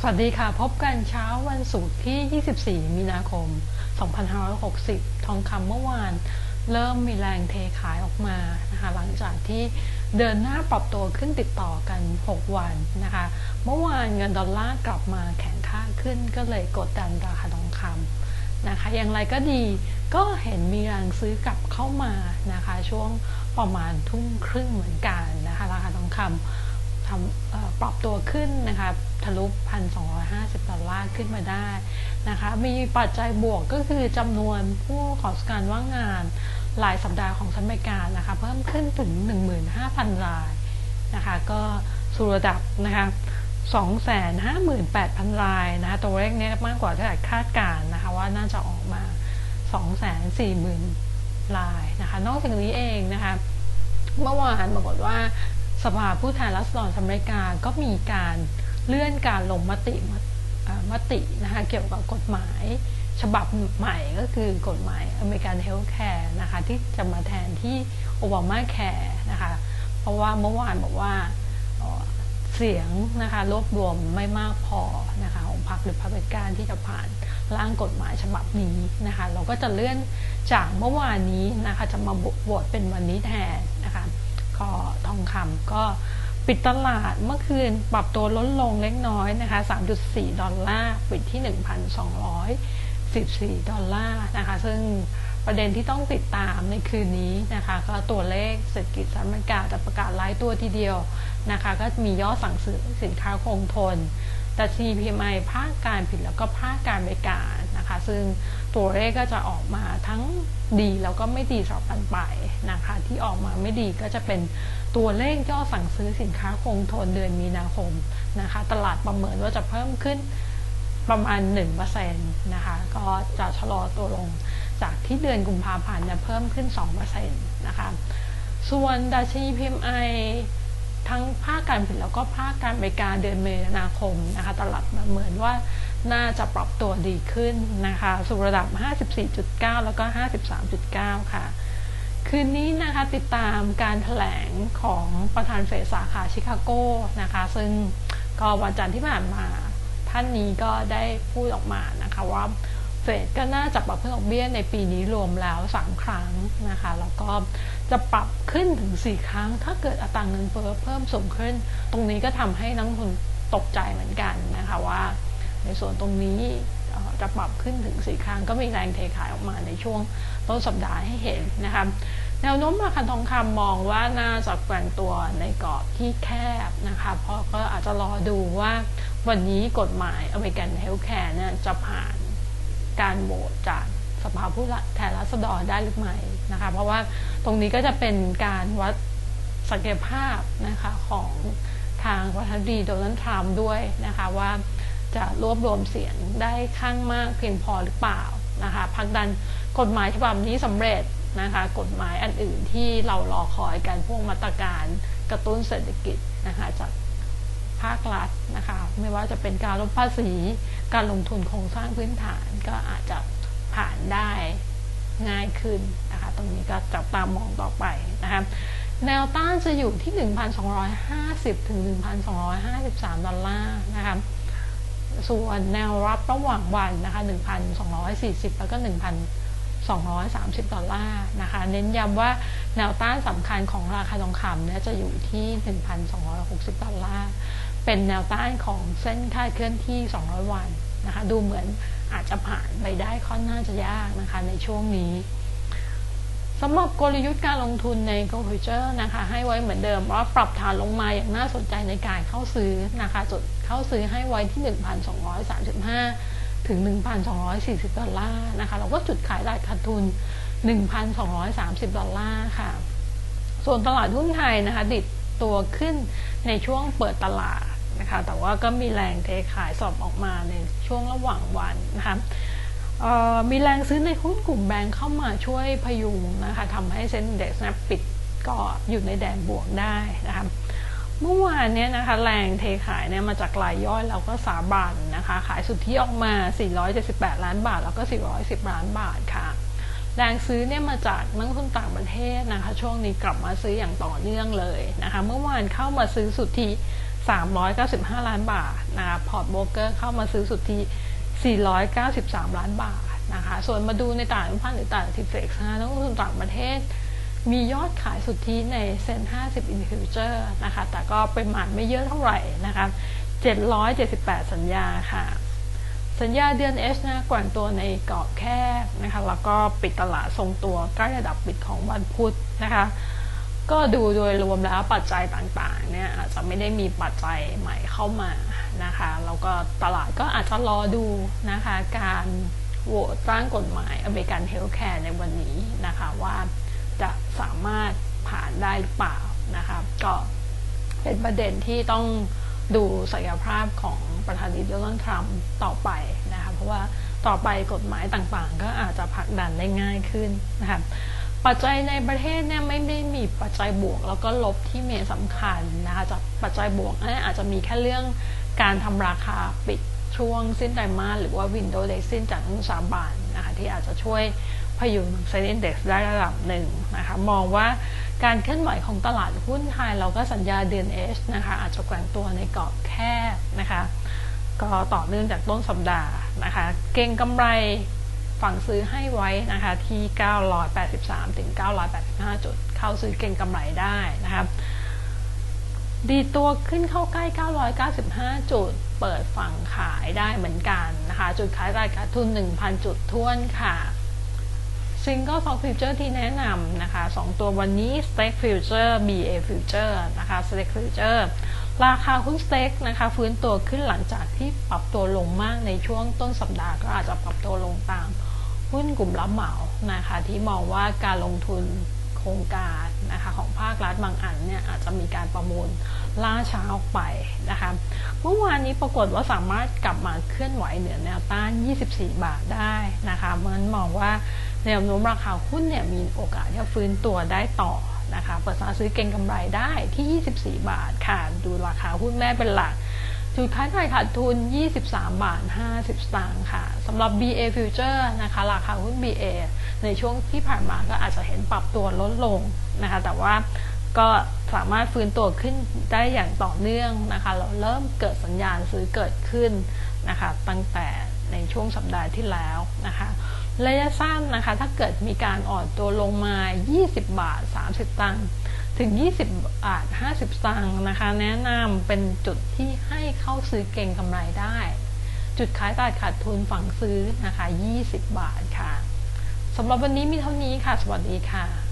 สวัสดีค่ะ พบกันเช้าวันศุกร์ที่ 24 มีนาคม 2560 ทองคำเมื่อวาน เริ่มมีแรงเทขายออกมานะคะหลังจากที่เดินหน้าปรับตัวขึ้นติดต่อกัน 6 วันนะคะ เมื่อวานเงินดอลลาร์กลับมาแข็งค่าขึ้นก็เลยกดดันราคาทองคำนะคะ อย่างไรก็ดีก็เห็นมีแรงซื้อกลับเข้ามานะคะ ช่วงประมาณทุ่มครึ่งเหมือนกันนะคะราคาทองคำทำ ปรับตัวขึ้นนะคะทะลุ 1,250 ดอลลาร์ขึ้นมาได้นะคะมีปัจจัยบวกก็คือจำนวนผู้ขอสการว่างงานหลายสัปดาห์ของสหรัฐอเมริกานะคะเพิ่มขึ้นถึง 15,000 รายนะคะก็สู่ระดับนะคะ258,000 รายนะคะตัวเลขนี้มากกว่าที่คาดการนะคะว่าน่าจะออกมา 240,000 รายนะคะนอกจากนี้เองนะคะเมื่อวานปรากฏว่า สภาผู้แทนราษฎรอเมริกาก็มีการเลื่อนการลงมติมตินะคะเกี่ยวกับกฎหมายฉบับใหม่ก็คือกฎหมายอเมริกันเฮลท์แคร์นะคะที่จะมาแทนที่โอบามาแคร์นะคะเพราะว่าเมื่อวานบอกว่าเสียงนะคะรวบรวมไม่มากพอนะคะของพรรคหรือพรรคการที่จะผ่านร่างกฎหมายฉบับนี้นะคะเราก็จะเลื่อนจากเมื่อวานนี้นะคะจะมาบวชเป็นวันนี้แทนนะคะ ก็ทองคำก็ปิดตลาดเมื่อคืนปรับตัวลดลงเล็กน้อยนะคะ 3.4 ดอลลาร์ ปิดที่ 1,214 ดอลลาร์นะคะ ซึ่งประเด็นที่ต้องติดตามในคืนนี้นะคะ ก็ตัวเลขเศรษฐกิจสหรัฐอเมริกาจะประกาศไล่ตัวทีเดียวนะคะ ก็มียอดสั่งซื้อสินค้าคงทน แต่ CPI ภาคการผลิตแล้วก็ภาคการบริการ นะคะ ซึ่งตัวเลขก็จะออกมาทั้งดีแล้วก็ไม่ดีสอบกันไปนะคะ ที่ออกมาไม่ดีก็จะเป็นตัวเลขยอดสั่งซื้อสินค้าคงทนเดือนมีนาคมนะคะ ตลาดประเมินว่าจะเพิ่มขึ้นประมาณ1%นะคะ ก็จะชะลอตัวลงจากที่เดือนกุมภาพันธ์เนี่ยเพิ่มขึ้น2%นะคะ ส่วนดัชนี PMI ทั้งภาคการผลิตแล้วก็ภาคการบริการเดือนมีนาคมนะคะ ตลาดประเมินว่า น่าจะปรับตัวดีขึ้นนะคะ สู่ระดับ 54.9 แล้วก็ 53.9 ค่ะ คืนนี้นะคะติดตามการถแถลงของประธานเฟดสาขาชิคาโกนะคะ ซึ่งก็วันจันทร์ที่ผ่านมาท่านนี้ก็ได้พูดออกมานะคะว่าเฟดก็น่าจะปรับเพิ่มดอกเบี้ยในปีนี้รวมแล้ว 3 ครั้งนะคะ แล้วก็จะปรับขึ้นถึง 4 ครั้ง ถ้าเกิดอัตราเงินเฟ้อเพิ่มสูงขึ้น ตรงนี้ก็ทำให้นักทุนตกใจเหมือนกันนะคะว่า ในส่วนตรงนี้จะปรับขึ้นถึงสี่ครั้งก็มีแรงเทขายออกมาในช่วงต้นสัปดาห์ให้เห็นนะคะแนวโน้มราคาทองคำมองว่าน่าจะแกว่งตัวในกรอบที่แคบนะคะเพราะก็อาจจะรอดูว่าวันนี้กฎหมายอเมริกันเฮลท์แคร์เนี่ยจะผ่านการโหวตจากสภาผู้แทนราษฎรได้หรือไม่นะคะเพราะว่าตรงนี้ก็จะเป็นการวัดศักยภาพนะคะของทางประธานาธิบดีโดนัลด์ทรัมป์ด้วยนะคะว่า จะรวบรวมเสียงได้ข้างมากเพียงพอหรือเปล่านะคะพักดันกฎหมายฉบับนี้สำเร็จนะคะกฎหมายอันอื่นที่เรารอคอยกันพวกมาตรการกระตุ้นเศรษฐกิจนะคะจากภาครัฐนะคะไม่ว่าจะเป็นการลดภาษี การลงทุนโครงสร้างพื้นฐานก็อาจจะผ่านได้ง่ายขึ้นนะคะตรงนี้ก็จับตามองต่อไปนะคะแนวต้านจะอยู่ที่ 1,250 ถึง 1,253 ดอลลาร์นะคะ ส่วนแนวรับระหว่างวันนะคะ 1,240 แล้วก็ 1,230 ดอลลาร์นะคะ เน้นย้ำว่าแนวต้านสำคัญของราคาทองคำเนี่ยจะอยู่ที่ 1,260 ดอลลาร์ เป็นแนวต้านของเส้นค่าเคลื่อนที่ 200 วันนะคะ ดูเหมือนอาจจะผ่านไปได้ค่อนข้างจะยากนะคะในช่วงนี้ สำหรับกลยุทธ์การลงทุนใน g o f u t u r e นะคะ ให้ไว้เหมือนเดิมว่าปรับฐานลงมาอย่างน่าสนใจในการเข้าซื้อนะคะจุดเข้าซื้อให้ไว้ที่ 1,235 ถึง 1,240 ดอลลาร์นะคะเราก็จุดขายรายขาดทุน 1,230 ดอลลาร์ค่ะ ส่วนตลาดหุ้นไทยนะคะ ดิดตัวขึ้นในช่วงเปิดตลาดนะคะ แต่ว่าก็มีแรงเทขายสอบออกมาในช่วงระหว่างวันนะคะ มีแรงซื้อในหุ้นกลุ่มแบงค์เข้ามาช่วยพยุงนะคะทำให้เซ็นเด็กนะปิดก็อยู่ในแดนบวกได้นะคะเมื่อวานเนี้นะคะแรงเทขายเนี่ยมาจากรายย่อยแล้วก็สาบันนะคะขายสุดทธิออกมา 478 ล้านบาท แล้วก็ 410 ล้านบาทค่ะ แรงซื้อเนี่ยมาจากนักทุนต่างประเทศนะคะช่วงนี้กลับมาซื้ออย่างต่อเนื่องเลยนะคะเมื่อวานเข้ามาซื้อสุดทธิ395 ล้านบาทนะคะพอร์ตโบรกเกอร์เข้ามาซื้อสุดทธิ 493 ล้านบาทนะคะ ส่วนมาดูในตลาดหุ้นพันหรือตลาดทิเฟกซ์นะนักลงทุนต่างประเทศ มียอดขายสุทธิในเซ็น50 in future นะคะ แต่ก็เป็นหมานไม่เยอะเท่าไหร่นะคะ 778 สัญญาค่ะ สัญญาเดือน H นะกว่งตัวในกรอบแคบนะคะ แล้วก็ปิดตลาดทรงตัวใกล้ระดับปิดของวันพุธนะคะ ก็ดูโดยรวมแล้วปัจจัยต่างๆเนี่ยอาจจะไม่ได้มีปัจจัยใหม่เข้ามานะคะแล้วก็ตลาดก็อาจจะรอดูนะคะการโหวตร่างกฎหมายอเมริกันเฮลท์แคร์ในวันนี้นะคะว่าจะสามารถผ่านได้หรือเปล่านะคะก็เป็นประเด็นที่ต้องดูศักยภาพของประธานาธิบดีโดนัลด์ทรัมป์ต่อไปนะคะเพราะว่าต่อไปกฎหมายต่างๆ ก็อาจจะผลักดันได้ง่ายขึ้นนะคะ ปัจจัยในประเทศเนี่ยไม่ได้มีปัจจัยบวก แล้วก็ลบที่เมนสำคัญนะคะจากปัจจัยบวกนี่อาจจะมีแค่เรื่องการทำราคาปิดช่วงสิ้นไตรมาสหรือว่าวินโดว์เดสิ้นจากนักสาบานนะคะที่อาจจะช่วยพยุงเซ็นดี Index ได้ระดับหนึ่งนะคะมองว่าการเคลื่อนไหวของตลาดหุ้นไทยเราก็สัญญาเดือน H นะคะอาจจะแกว่งตัวในกรอบแคบนะคะก็ต่อเนื่องจากต้นสัปดาห์นะคะ เก่งกำไร ฝั่งซื้อให้ไว้นะคะที่ 983 ถึง 985 จุด เข้าซื้อเก่งกำไรได้นะคะดีตัวขึ้นเข้าใกล้ 995 จุด เปิดฝั่งขายได้เหมือนกันนะคะ จุดขายรายการทุน 1,000 จุดท้วนค่ะซิงเกิลสองฟิวเจอร์ที่แนะนำนะคะสองตัววันนี้ Stack Future BA Future นะคะ Stack Future ราคาหุ้น Stack นะคะฟื้นตัวขึ้นหลังจากที่ปรับตัวลงมากในช่วงต้นสัปดาห์ก็อาจจะปรับตัวลงตาม หุ้นกลุ่มรับเหมานะคะที่มองว่าการลงทุนโครงการนะคะของภาครัฐบางอันเนี่ยอาจจะมีการประมูลล่าช้าออกไปนะคะเมื่อวานนี้ปรากฏว่าสามารถกลับมาเคลื่อนไหวเหนือแนวต้าน 24 บาทได้นะคะเพราะฉะนั้นมองว่าแนวโน้มราคาหุ้นเนี่ยมีโอกาสที่จะฟื้นตัวได้ต่อนะคะเปิดสาซื้อเก็งกำไรได้ที่ 24 บาทค่ะดูราคาหุ้นแม่เป็นหลัก จุดขายขายขาดทุน 23 บาท 50 สตางค์ค่ะสำหรับ BA Future นะคะราคาหุ้น BA ในช่วงที่ผ่านมาก็อาจจะเห็นปรับตัวลดลงนะคะ แต่ว่าก็สามารถฟื้นตัวขึ้นได้อย่างต่อเนื่องนะคะ เราเริ่มเกิดสัญญาณซื้อเกิดขึ้นนะคะ ตั้งแต่ในช่วงสัปดาห์ที่แล้วนะคะ ระยะสั้นนะคะ ถ้าเกิดมีการอ่อนตัวลงมา 20 บาท 30 ตังค์ ถึง 20 บาท 50ตังค์นะคะ แนะนำเป็นจุดที่ให้เข้าซื้อเก่งกำไรได้ จุดขายตลาดขาดทุนฝั่งซื้อนะคะ 20 บาทค่ะสำหรับวันนี้มีเท่านี้ค่ะ สวัสดีค่ะ